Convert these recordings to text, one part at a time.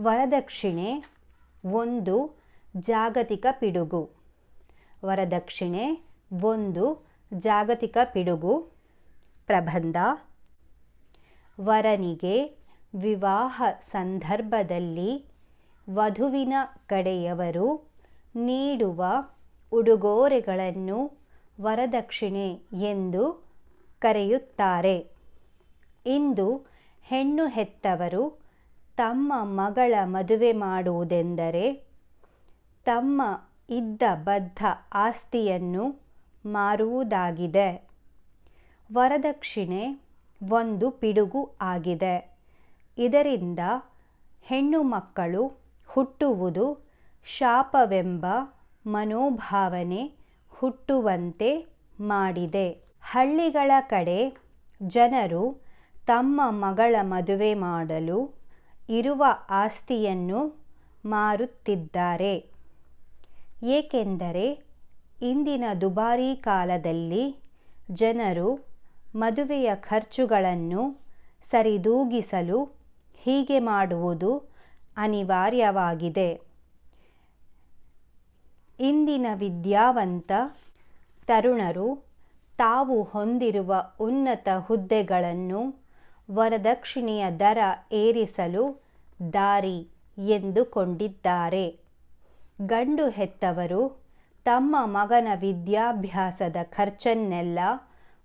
ವರದಕ್ಷಿಣೆ ಒಂದು ಜಾಗತಿಕ ಪಿಡುಗು. ವರದಕ್ಷಿಣೆ ಒಂದು ಜಾಗತಿಕ ಪಿಡುಗು. ಪ್ರಬಂಧ ವರನಿಗೆ ವಿವಾಹ ಸಂದರ್ಭದಲ್ಲಿ ವಧುವಿನ ಕಡೆಯವರು ನೀಡುವ ಉಡುಗೊರೆಗಳನ್ನು ವರದಕ್ಷಿಣೆ ಎಂದು ಕರೆಯುತ್ತಾರೆ. ಇಂದು ಹೆಣ್ಣು ಹೆತ್ತವರು ತಮ್ಮ ಮಗಳ ಮದುವೆ ಮಾಡುವುದೆಂದರೆ ತಮ್ಮ ಇದ್ದ ಬದ್ಧ ಆಸ್ತಿಯನ್ನು ಮಾರುವುದಾಗಿದೆ. ವರದಕ್ಷಿಣೆ ಒಂದು ಪಿಡುಗು ಆಗಿದೆ. ಇದರಿಂದ ಹೆಣ್ಣು ಮಕ್ಕಳು ಹುಟ್ಟುವುದು ಶಾಪವೆಂಬ ಮನೋಭಾವನೆ ಹುಟ್ಟುವಂತೆ ಮಾಡಿದೆ. ಹಳ್ಳಿಗಳ ಕಡೆ ಜನರು ತಮ್ಮ ಮಗಳ ಮದುವೆ ಮಾಡಲು ಇರುವ ಆಸ್ತಿಯನ್ನು ಮಾರುತ್ತಿದ್ದಾರೆ. ಏಕೆಂದರೆ ಇಂದಿನ ದುಬಾರಿ ಕಾಲದಲ್ಲಿ ಜನರು ಮದುವೆಯ ಖರ್ಚುಗಳನ್ನು ಸರಿದೂಗಿಸಲು ಹೀಗೆ ಮಾಡುವುದು ಅನಿವಾರ್ಯವಾಗಿದೆ. ಇಂದಿನ ವಿದ್ಯಾವಂತ ತರುಣರು ತಾವು ಹೊಂದಿರುವ ಉನ್ನತ ಹುದ್ದೆಗಳನ್ನು ವರದಕ್ಷಿಣೆಯ ದರ ಏರಿಸಲು ದಾರಿ ಎಂದುಕೊಂಡಿದ್ದಾರೆ. ಗಂಡು ಹೆತ್ತವರು ತಮ್ಮ ಮಗನ ವಿದ್ಯಾಭ್ಯಾಸದ ಖರ್ಚನ್ನೆಲ್ಲ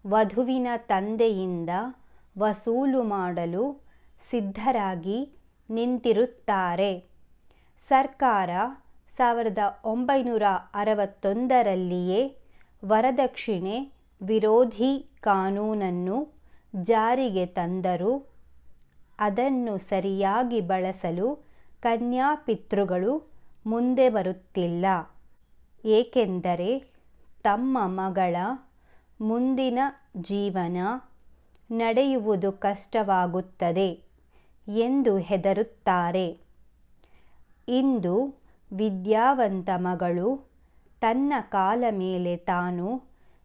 ವಧುವಿನ ತಂದೆಯಿಂದ ವಸೂಲು ಮಾಡಲು ಸಿದ್ಧರಾಗಿ ನಿಂತಿರುತ್ತಾರೆ. ಸರ್ಕಾರ ಸಾವಿರದ ಒಂಬೈನೂರ ಅರವತ್ತೊಂದರಲ್ಲಿಯೇ ವರದಕ್ಷಿಣೆ ವಿರೋಧಿ ಕಾನೂನನ್ನು ಜಾರಿಗೆ ತಂದರೂ ಅದನ್ನು ಸರಿಯಾಗಿ ಬಳಸಲು ಕನ್ಯಾಪಿತೃಗಳು ಮುಂದೆ ಬರುತ್ತಿಲ್ಲ. ಏಕೆಂದರೆ ತಮ್ಮ ಮಗಳ ಮುಂದಿನ ಜೀವನ ನಡೆಯುವುದು ಕಷ್ಟವಾಗುತ್ತದೆ ಎಂದು ಹೆದರುತ್ತಾರೆ. ಇಂದು ವಿದ್ಯಾವಂತ ಮಗಳು ತನ್ನ ಕಾಲ ಮೇಲೆ ತಾನು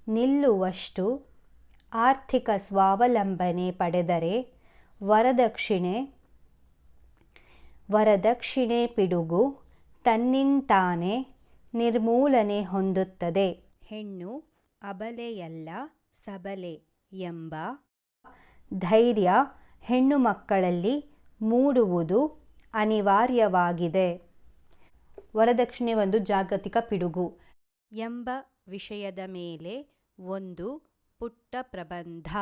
ನಿಲ್ಲುವಷ್ಟು ಆರ್ಥಿಕ ಸ್ವಾವಲಂಬನೆ ಪಡೆದರೆ ವರದಕ್ಷಿಣೆ ವರದಕ್ಷಿಣೆ ಪಿಡುಗು ತನ್ನಿಂತಾನೆ ನಿರ್ಮೂಲನೆ ಹೊಂದುತ್ತದೆ. ಹೆಣ್ಣು ಅಬಲೆಯಲ್ಲ ಸಬಲೆ ಎಂಬ ಧೈರ್ಯ ಹೆಣ್ಣು ಮಕ್ಕಳಲ್ಲಿ ಮೂಡುವುದು ಅನಿವಾರ್ಯವಾಗಿದೆ. ವರದಕ್ಷಿಣೆ ಒಂದು ಜಾಗತಿಕ ಪಿಡುಗು ಎಂಬ ವಿಷಯದ ಮೇಲೆ ಒಂದು ಪುಟ್ಟ ಪ್ರಬಂಧ.